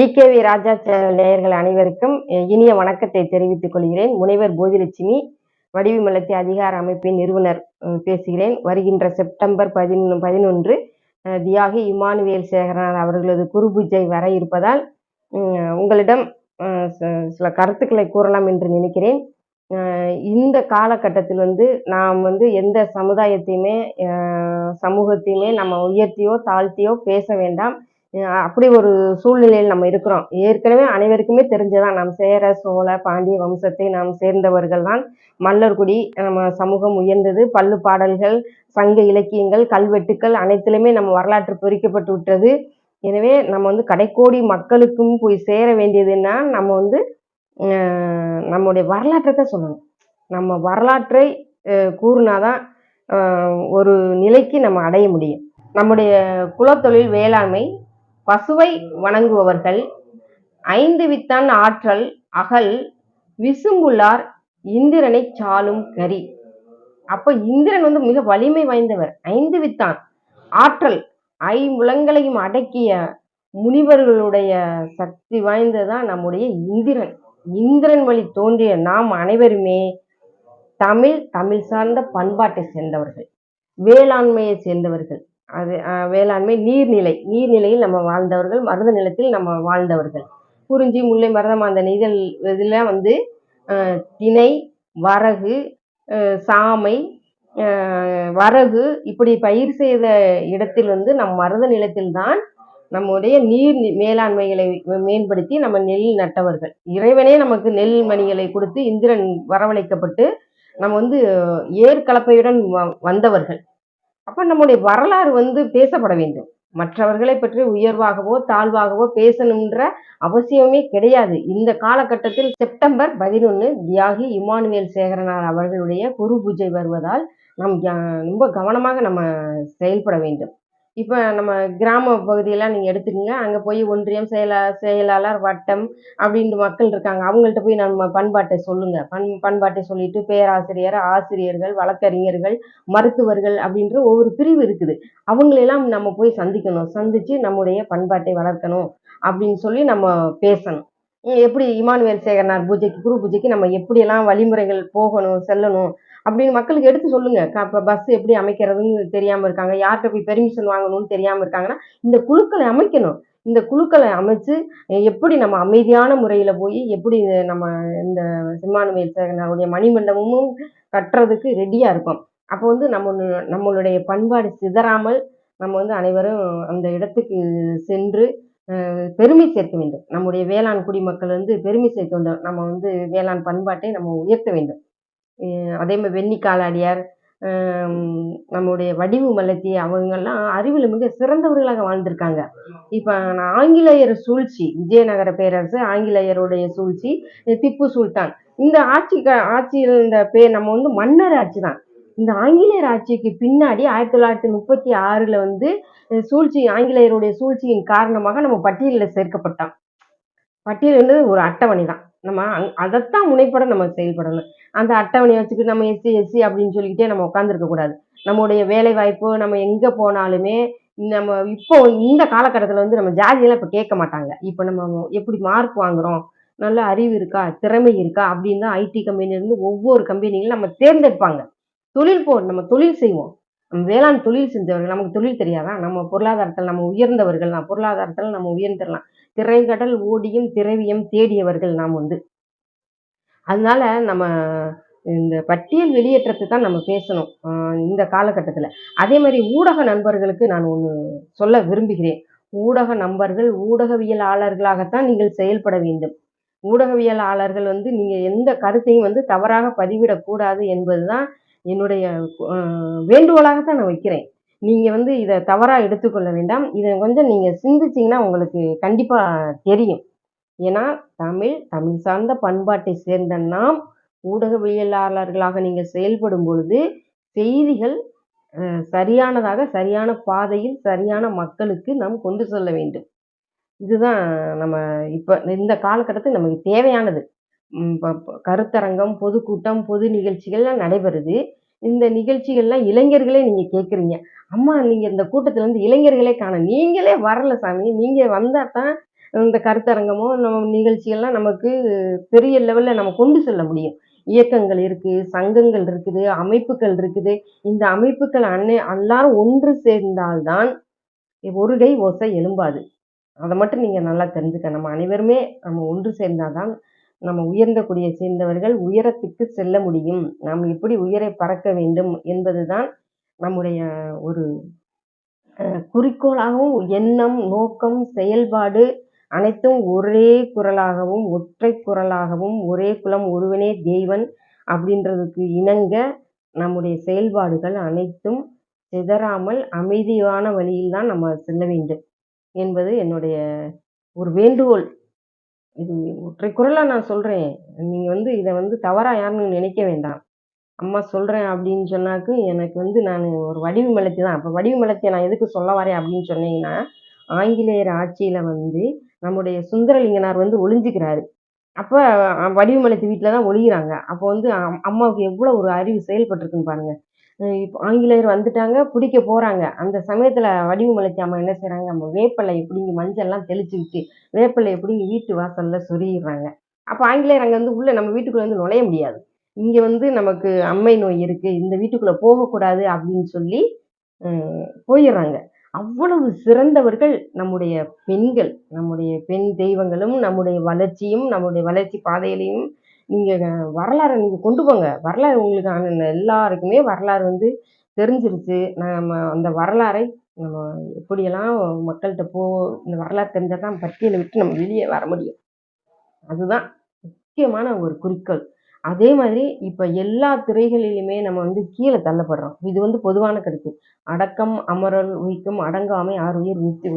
DKV ராஜா நேயர்கள் அனைவருக்கும் இனிய வணக்கத்தை தெரிவித்துக் கொள்கிறேன். முனைவர் போதிலட்சுமி வடிவமலத்தி அதிகார அமைப்பின் நிறுவனர் பேசுகிறேன். வருகின்ற செப்டம்பர் பதினொன்று பதினொன்று தியாகி இமானுவேல் சேகரன் அவர்களது குருபூஜை வர இருப்பதால் உங்களிடம் ச- சில கருத்துக்களை கூறலாம் என்று நினைக்கிறேன். இந்த காலகட்டத்தில் வந்து நாம் வந்து எந்த சமுதாயத்தையுமே சமூகத்தையுமே நம்ம உயர்த்தியோ தாழ்த்தியோ பேச வேண்டாம். அப்படி ஒரு சூழ்நிலையில் நம்ம இருக்கிறோம். ஏற்கனவே அனைவருக்குமே தெரிஞ்சதான் நாம் சேர சோழ பாண்டிய வம்சத்தை நாம் சேர்ந்தவர்கள் தான் மல்லர்குடி நம்ம சமூகம் உயர்ந்தது. பல்லு பாடல்கள் சங்க இலக்கியங்கள் கல்வெட்டுக்கள் அனைத்திலுமே நம்ம வரலாற்று பொறிக்கப்பட்டு விட்டது. எனவே நம்ம வந்து கடைக்கோடி மக்களுக்கும் போய் சேர வேண்டியதுன்னா நம்ம வந்து நம்முடைய வரலாற்றை தான் சொல்லணும். நம்ம வரலாற்றை கூறினாதான் ஒரு நிலைக்கு நம்ம அடைய முடியும். நம்முடைய குலத்தொழில் வேளாண்மை பசுவை வணங்குபவர்கள் ஐந்து வித்தான் ஆற்றல் அகல் விசும்புள்ளார் இந்திரனை சாலும் கரி. அப்ப இந்திரன் வந்து மிக வலிமை வாய்ந்தவர். ஐந்து வித்தான் ஆற்றல் ஐம்புலங்களையும் அடக்கிய முனிவர்களுடைய சக்தி வாய்ந்ததான் நம்முடைய இந்திரன். இந்திரன் வழி தோன்றிய நாம் அனைவருமே தமிழ் தமிழ் சார்ந்த பண்பாட்டை சேர்ந்தவர்கள் வேளாண்மையை சேர்ந்தவர்கள். அது வேளாண்மை நீர்நிலை. நீர்நிலையில் நம்ம வாழ்ந்தவர்கள் மருத நிலத்தில் நம்ம வாழ்ந்தவர்கள். குறிஞ்சி முல்லை மருதமாந்தன் இதழ் இதெல்லாம் வந்து திணை வரகு சாமை வரகு இப்படி பயிர் செய்த இடத்தில் வந்து நம் மருத நிலத்தில் தான் நம்முடைய நீர் நி- மேலாண்மைகளை மேம்படுத்தி நம்ம நெல் நட்டவர்கள். இறைவனே நமக்கு நெல் மணிகளை கொடுத்து இந்திரன் வரவழைக்கப்பட்டு நம்ம வந்து ஏர் கலப்பையுடன் வ- வந்தவர்கள். அப்போ நம்முடைய வரலாறு வந்து பேசப்பட வேண்டும். மற்றவர்களை பற்றி உயர்வாகவோ தாழ்வாகவோ பேசணுன்ற அவசியமே கிடையாது. இந்த காலகட்டத்தில் செப்டம்பர் பதினொன்று தியாகி இமானுவேல் சேகரனார் அவர்களுடைய குரு பூஜை வருவதால் நம் ரொம்ப கவனமாக நம்ம செயல்பட வேண்டும். இப்போ நம்ம கிராம பகுதியெல்லாம் நீங்கள் எடுத்துக்கங்க. அங்கே போய் ஒன்றியம் செயலா செயலாளர் வட்டம் அப்படின்ட்டு மக்கள் இருக்காங்க. அவங்கள்ட்ட போய் நம்ம பண்பாட்டை சொல்லுங்கள் பண் பண்பாட்டை சொல்லிட்டு பேராசிரியர் ஆசிரியர்கள் வழக்கறிஞர்கள் மருத்துவர்கள் அப்படின்ற ஒவ்வொரு பிரிவு இருக்குது. அவங்களெல்லாம் நம்ம போய் சந்திக்கணும். சந்திச்சு நம்முடைய பண்பாட்டை வளர்க்கணும் அப்படின்னு சொல்லி நம்ம பேசணும். எப்படி இமானுவேல் சேகரனார் பூஜைக்கு குரு பூஜைக்கு நம்ம எப்படியெல்லாம் வழிமுறைகள் போகணும் செல்லணும் அப்படின்னு மக்களுக்கு எடுத்து சொல்லுங்க. இப்போ பஸ் எப்படி அமைக்கிறதுன்னு தெரியாமல் இருக்காங்க. யார்கிட்ட போய் பெர்மிஷன் வாங்கணும்னு தெரியாமல் இருக்காங்கன்னா இந்த குழுக்களை அமைக்கணும். இந்த குழுக்களை அமைச்சு எப்படி நம்ம அமைதியான முறையில போய் எப்படி நம்ம இந்த சிம்மானுவேல் சேகரனுடைய மணிமண்டபமும் கட்டுறதுக்கு ரெடியா இருக்கோம். அப்போ வந்து நம்ம நம்மளுடைய பண்பாடு சிதறாமல் நம்ம வந்து அனைவரும் அந்த இடத்துக்கு சென்று பெருமை சேர்க்க வேண்டும். நம்முடைய வேளாண் குடிமக்கள் வந்து பெருமை சேர்க்க வேண்டும். நம்ம வந்து வேளாண் பண்பாட்டை நம்ம உயர்த்த வேண்டும். அதே மாதிரி வெண்ணிக்காலாடியார் ஆம், நம்முடைய வடிவு மலர்த்தி அவங்கெல்லாம் அறிவில் மிக சிறந்தவர்களாக வாழ்ந்திருக்காங்க. இப்போ நான் ஆங்கிலேயர் சூழ்ச்சி விஜயநகர பேரரசு ஆங்கிலேயருடைய சூழ்ச்சி திப்பு சுல்தான். இந்த ஆட்சி க- ஆட்சியில் இந்த பேர் நம்ம வந்து மன்னர் ஆட்சி தான். இந்த ஆங்கிலேயர் ஆட்சிக்கு பின்னாடி ஆயிரத்தி தொள்ளாயிரத்தி முப்பத்தி ஆறில் வந்து சூழ்ச்சி ஆங்கிலேயருடைய சூழ்ச்சியின் காரணமாக நம்ம பட்டியலில் சேர்க்கப்பட்டோம் பட்டியல் வந்து ஒரு அட்டவணை தான். நம்ம அங்- அதைத்தான் முனைப்பட நம்ம செயல்படணும். அந்த அட்டவணையை வச்சுக்கிட்டு நம்ம எஸ்சி எஸ்சி அப்படின்னு சொல்லிக்கிட்டே நம்ம உட்காந்துருக்க கூடாது. நம்முடைய வேலை வாய்ப்பு நம்ம எங்க போனாலுமே நம்ம இப்போ இந்த காலகட்டத்தில் வந்து நம்ம ஜாதியெல்லாம் இப்போ கேட்க மாட்டாங்க. இப்போ நம்ம எப்படி மார்க் வாங்குறோம்? நல்ல அறிவு இருக்கா? திறமை இருக்கா? அப்படின்னு தான் ஐடி கம்பெனிலேருந்து ஒவ்வொரு கம்பெனிகளும் நம்ம தேர்ந்தெடுப்பாங்க. தொழில் போ நம்ம தொழில் செய்வோம். நம்ம வேளாண் தொழில் செஞ்சவர்கள் நமக்கு தொழில் தெரியாதா? நம்ம பொருளாதாரத்தில் நம்ம உயர்ந்தவர்கள் தான் பொருளாதாரத்தில் நம்ம உயர்ந்துடலாம். திரைக்கடல் ஓடியும் திரவியம் தேடியவர்கள் நாம் வந்து. அதனால நம்ம இந்த பட்டியல் வெளியேற்றத்தை தான் நம்ம பேசணும் இந்த காலகட்டத்தில். அதே மாதிரி ஊடக நண்பர்களுக்கு நான் ஒன்று சொல்ல விரும்புகிறேன். ஊடக நண்பர்கள் ஊடகவியலாளர்களாகத்தான் நீங்கள் செயல்பட வேண்டும். ஊடகவியலாளர்கள் வந்து நீங்கள் எந்த கருத்தையும் வந்து தவறாக பதிவிடக்கூடாது என்பது தான் என்னுடைய வேண்டுகோளாக வேண்டுகோளாகத்தான் நான் வைக்கிறேன். நீங்கள் வந்து இதை தவறாக எடுத்துக்கொள்ள வேண்டாம். இதை கொஞ்சம் நீங்கள் சிந்திச்சிங்கன்னா உங்களுக்கு கண்டிப்பாக தெரியும். ஏன்னா தமிழ் தமிழ் சார்ந்த பண்பாட்டை சேர்ந்த நாம் ஊடகவியலாளர்களாக நீங்கள் செயல்படும் பொழுது செய்திகள் சரியானதாக சரியான பாதையில் சரியான மக்களுக்கு நாம் கொண்டு செல்ல வேண்டும். இதுதான் நம்ம இப்போ இந்த காலகட்டத்தில் நமக்கு தேவையானது. ப- கருத்தரங்கம் பொதுக்கூட்டம் பொது நிகழ்ச்சிகள்லாம் நடைபெறுது. இந்த நிகழ்ச்சிகள்லாம் இளைஞர்களே நீங்கள் கேட்குறீங்க அம்மா நீங்கள் இந்த கூட்டத்தில் வந்து இளைஞர்களே காண நீங்களே வரல சாமி. நீங்கள் வந்தால் தான் இந்த கருத்தரங்கமோ நம்ம நிகழ்ச்சிகள்லாம் நமக்கு பெரிய லெவலில் நம்ம கொண்டு செல்ல முடியும். இயக்கங்கள் இருக்குது சங்கங்கள் இருக்குது அமைப்புகள் இருக்குது. இந்த அமைப்புகள் அன்னை எல்லாரும் ஒன்று சேர்ந்தால்தான் ஒரு கை ஓசை எழும்பாது. அதை மட்டும் நீங்கள் நல்லா தெரிஞ்சுக்க நம்ம அனைவருமே நம்ம ஒன்று சேர்ந்தாதான் நம்ம உயர்ந்த குடியை சேர்ந்தவர்கள் உயரத்துக்கு செல்ல முடியும். நாம் எப்படி உயரை பறக்க வேண்டும் என்பதுதான் நம்முடைய ஒரு குறிக்கோளாகவும் எண்ணம் நோக்கம் செயல்பாடு அனைத்தும் ஒரே குரலாகவும் ஒற்றை குரலாகவும் ஒரே குலம் ஒருவனே தெய்வன் அப்படின்றதுக்கு இணங்க நம்முடைய செயல்பாடுகள் அனைத்தும் சிதறாமல் அமைதியான வழியில் தான் நம்ம செல்ல வேண்டும் என்பது என்னுடைய ஒரு வேண்டுகோள். இது ஒற்றை குரலாக நான் சொல்கிறேன் நீங்கள் வந்து இதை வந்து தவறாக யாருன்னு நினைக்க வேண்டாம். அம்மா சொல்கிறேன் அப்படின்னு சொன்னாக்கு எனக்கு வந்து நான் ஒரு வடிவு மலத்தி தான் அப்போ வடிவு மலத்தியை நான் எதுக்கு சொல்ல வரேன் அப்படின்னு சொன்னீங்கன்னா ஆங்கிலேயர் ஆட்சியில் வந்து நம்முடைய சுந்தரலிங்கனார் வந்து ஒளிஞ்சிக்கிறாரு. அப்போ வடிவுமலத்தி வீட்டில் தான் ஒளிகிறாங்க அப்போ வந்து அம்- அம்மாவுக்கு எவ்வளோ ஒரு அறிவு செயல்பட்டுருக்குன்னு பாருங்கள் இப்போ ஆங்கிலேயர் வந்துட்டாங்க பிடிக்க போகிறாங்க அந்த சமயத்தில் வடிவமலைச்சி அம்மா என்ன செய்கிறாங்க நம்ம வேப்பிலையை பிடிங்கி மஞ்சள்லாம் தெளிச்சு விட்டு வேப்பிலையை பிடிங்கி வீட்டு வாசலில் சொருகிடுறாங்க. அப்போ ஆங்கிலேயர் அங்கே வந்து உள்ளே நம்ம வீட்டுக்குள்ளே வந்து நுழைய முடியாது. இங்கே வந்து நமக்கு அம்மை நோய் இருக்குது இந்த வீட்டுக்குள்ளே போகக்கூடாது அப்படின்னு சொல்லி போயிடுறாங்க. அவ்வளவு சிறந்தவர்கள் நம்முடைய பெண்கள் நம்முடைய பெண் தெய்வங்களும் நம்முடைய வளர்ச்சியும் நம்முடைய வளர்ச்சி பாதையிலையும் நீங்கள் வரலாறை நீங்கள் கொண்டு போங்க. வரலாறு உங்களுக்கு ஆன எல்லாருக்குமே வரலாறு வந்து தெரிஞ்சிருச்சு. நம்ம அந்த வரலாறை நம்ம எப்படியெல்லாம் மக்கள்கிட்ட போ இந்த வரலாறு தெரிஞ்சால் தான் பட்டியலை விட்டு நம்ம வெளியே வர முடியும். அதுதான் முக்கியமான ஒரு குறிக்கோள். அதே மாதிரி இப்போ எல்லா துறைகளிலுமே நம்ம வந்து கீழே தள்ளப்படுறோம். இது வந்து பொதுவான கருத்து. அடக்கம் அமரல் உயிக்கும் அடங்காமை ஆறு உயிர் உயிர்த்து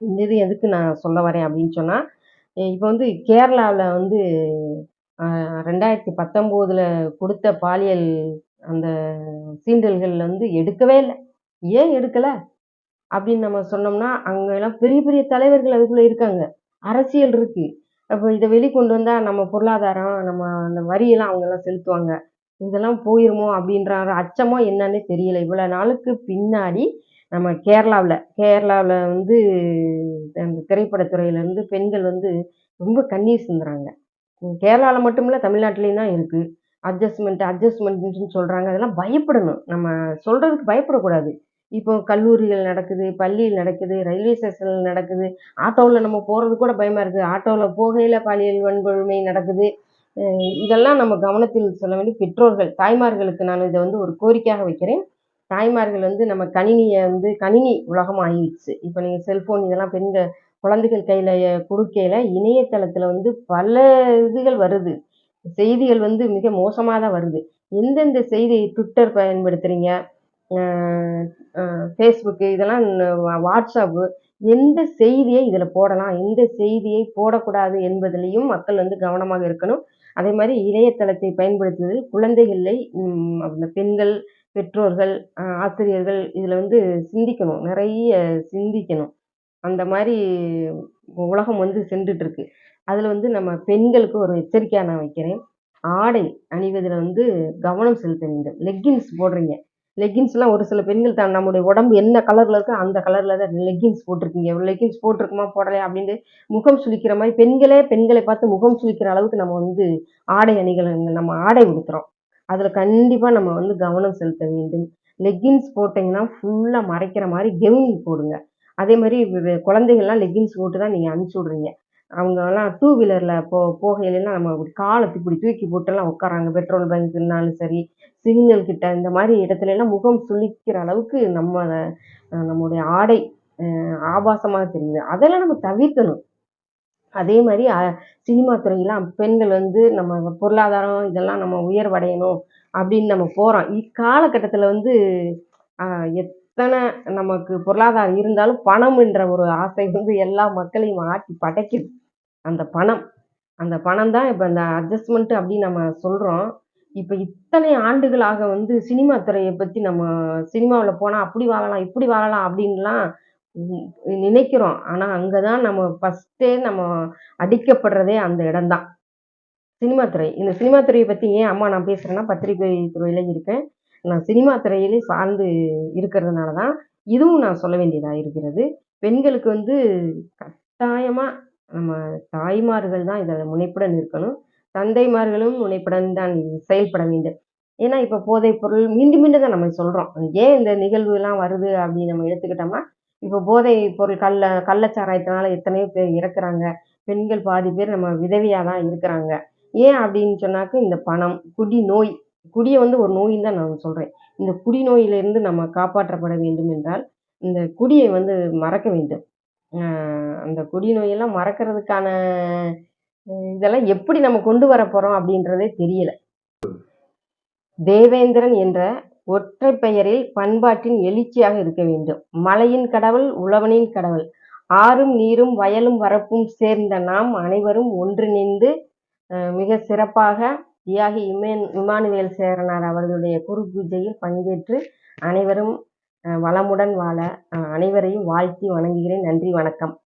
இந்த இது எதுக்கு நான் சொல்ல வரேன் அப்படின்னு சொன்னால் இப்போ வந்து கேரளாவில் வந்து ரெண்டாயிரத்தி பத்தொம்போதில் கொடுத்த பாலியல் அந்த சீண்டல்கள் வந்து எடுக்கவே இல்லை. ஏன் எடுக்கலை? அப்படின்னு நம்ம சொன்னோம்னா அங்கெல்லாம் பெரிய பெரிய தலைவர்கள் அதுக்குள்ளே இருக்காங்க. அரசியல் இருக்குது அப்போ இதை வெளிக்கொண்டு வந்தால் நம்ம பொருளாதாரம் நம்ம அந்த வரியெல்லாம் அவங்கெல்லாம் செலுத்துவாங்க. இதெல்லாம் போயிருமோ அப்படின்ற அச்சமோ என்னன்னே தெரியல. இவ்வளோ நாளுக்கு பின்னாடி நம்ம கேரளாவில் கேரளாவில் வந்து அந்த திரைப்படத்துறையிலேருந்து பெண்கள் வந்து ரொம்ப கண்ணீர் சிந்துறாங்க. கேரளாவில் மட்டும் இல்லை தமிழ்நாட்டிலையும் தான் இருக்குது அட்ஜஸ்ட்மெண்ட் அட்ஜஸ்ட்மெண்ட்னு சொல்கிறாங்க அதெல்லாம் பயப்படணும். நம்ம சொல்கிறதுக்கு பயப்படக்கூடாது. இப்போ கல்லூரிகள் நடக்குது பள்ளியில் நடக்குது ரயில்வே ஸ்டேஷனில் நடக்குது ஆட்டோவில் நம்ம போகிறது கூட பயமாக இருக்குது ஆட்டோவில் போகையில் பாலியல் வன்கொடுமை நடக்குது. இதெல்லாம் நம்ம கவனத்தில் சொல்ல வேண்டிய பெற்றோர்கள் தாய்மார்களுக்கு நான் இதை வந்து ஒரு கோரிக்கையாக வைக்கிறேன். தாய்மார்கள் வந்து நம்ம கணினியை வந்து கணினி உலகம் ஆகிடுச்சு இப்போ நீங்கள் செல்ஃபோன் இதெல்லாம் பெண்கள் குழந்தைகள் கையில் கொடுக்கையில் இணையதளத்தில் வந்து பல இதுகள் வருது. செய்திகள் வந்து மிக மோசமாக தான் வருது. எந்தெந்த செய்தி ட்விட்டர் பயன்படுத்துகிறீங்க ஃபேஸ்புக்கு இதெல்லாம் வா- வாட்ஸ்அப்பு எந்த செய்தியை இதில் போடலாம்? எந்த செய்தியை போடக்கூடாது என்பதிலையும் மக்கள் வந்து கவனமாக இருக்கணும். அதே மாதிரி இணையதளத்தை பயன்படுத்துவதில் குழந்தைகளை அந்த பெண்கள் பெற்றோர்கள் ஆசிரியர்கள் இதில் வந்து சிந்திக்கணும். நிறைய சிந்திக்கணும். அந்த மாதிரி உலகம் வந்து சென்றுட்டு இருக்கு அதில் வந்து நம்ம பெண்களுக்கு ஒரு எச்சரிக்கையாக நான் வைக்கிறேன். ஆடை அணிவதில் வந்து கவனம் செலுத்த வேண்டும். லெக்கின்ஸ் போடுறீங்க. லெக்கின்ஸ்லாம் ஒரு சில பெண்கள் தான். நம்முடைய உடம்பு என்ன கலரில் இருக்கோ அந்த கலரில் தான் லெக்கின்ஸ் போட்டிருக்கீங்க. லெக்கின்ஸ் போட்டிருக்குமா போடலையா அப்படின்ட்டு முகம் சுளிக்கிற மாதிரி பெண்களே பெண்களை பார்த்து முகம் சுளிக்கிற அளவுக்கு நம்ம வந்து ஆடை அணிகள் நம்ம ஆடை உடுத்துறோம். அதில் கண்டிப்பாக நம்ம வந்து கவனம் செலுத்த வேண்டும். லெக்கின்ஸ் போட்டிங்கன்னா ஃபுல்லாக மறைக்கிற மாதிரி கெவுன் போடுங்க. அதே மாதிரி குழந்தைகள்லாம் லெக்கின்ஸ் போட்டு தான் நீங்கள் அனுப்பிச்சி விட்றீங்க. அவங்கெல்லாம் டூ வீலரில் போ போகையிலலாம் நம்ம இப்படி இப்படி தூக்கி போட்டெல்லாம் உட்காராங்க பெட்ரோல் பங்க்னாலும் சரி சிக்னல் கிட்ட இந்த மாதிரி இடத்துலலாம் முகம் சுளிக்கிற அளவுக்கு நம்ம நம்மளுடைய நம்முடைய ஆடை ஆபாசமாக தெரியுது. அதெல்லாம் நம்ம தவிர்க்கணும். அதே மாதிரி சினிமா துறையெல்லாம் பெண்கள் வந்து நம்ம பொருளாதாரம் இதெல்லாம் நம்ம உயர்வடையணும் அப்படின்னு நம்ம போகிறோம் இக்காலகட்டத்தில் வந்து எத்தனை நமக்கு பொருளாதாரம் இருந்தாலும் பணம் என்ற ஒரு ஆசை வந்து எல்லா மக்களையும் ஆட்டி படைக்குது. அந்த பணம். அந்த பணம் தான் இப்போ அந்த அட்ஜஸ்ட்மெண்ட்டு அப்படின்னு நம்ம சொல்கிறோம் இப்போ இத்தனை ஆண்டுகளாக வந்து சினிமா துறையை பற்றி நம்ம சினிமாவில் போனால் அப்படி வாழலாம் இப்படி வாழலாம் அப்படின்லாம் நினைக்கிறோம். ஆனால் அங்கே தான் நம்ம ஃபஸ்ட்டே நம்ம அடிக்கப்படுறதே அந்த இடம்தான். சினிமா துறை. இந்த சினிமா துறையை பற்றி ஏன் அம்மா நான் பேசுகிறேன்னா பத்திரிகை துறையில் இருக்கேன். நான் சினிமா துறையிலே சார்ந்து இருக்கிறதுனால தான் இதுவும் நான் சொல்ல வேண்டியதாக இருக்கிறது. பெண்களுக்கு வந்து கட்டாயமா நம்ம தாய்மார்கள் தான் இதில் முனைப்புடன் இருக்கணும். தந்தைமார்களும் முனைப்புடன் தான் செயல்பட வேண்டும். ஏன்னா இப்போ போதைப் பொருள் மீண்டும் மீண்டும் தான் நம்ம சொல்கிறோம் ஏன் இந்த நிகழ்வுலாம் வருது அப்படின்னு நம்ம எடுத்துக்கிட்டோம்னா இப்போ போதை பொருள் கள்ள கள்ளச்சாராயத்தினால எத்தனையோ பேர் இறக்குறாங்க. பெண்கள் பாதி பேர் நம்ம விதவியாக தான் இருக்கிறாங்க. ஏன் அப்படின்னு சொன்னாக்க இந்த பணம் குடி நோய் குடியை வந்து ஒரு நோயின்னு தான் நான் சொல்கிறேன் இந்த குடி நோயிலிருந்து நம்ம காப்பாற்றப்பட வேண்டும் என்றால் இந்த குடியை வந்து மறக்க வேண்டும். அந்த குடி நோயெல்லாம் மறக்கிறதுக்கான இதெல்லாம் எப்படி நம்ம கொண்டு வர போகிறோம் அப்படின்றதே தெரியலை. தேவேந்திரன் என்ற ஒற்றை பெயரில் பண்பாட்டின் எழுச்சியாக இருக்க வேண்டும். மலையின் கடவுள் உழவனின் கடவுள். ஆறும் நீரும் வயலும் வரப்பும் சேர்ந்த நாம் அனைவரும் ஒன்றிணைந்து மிக சிறப்பாக தியாகி இமேன் இமானுவேல் சேரனார் அவர்களுடைய குரு பூஜையில் பங்கேற்று அனைவரும் வளமுடன் வாழ அனைவரையும் வாழ்த்தி வணங்குகிறேன். நன்றி வணக்கம்.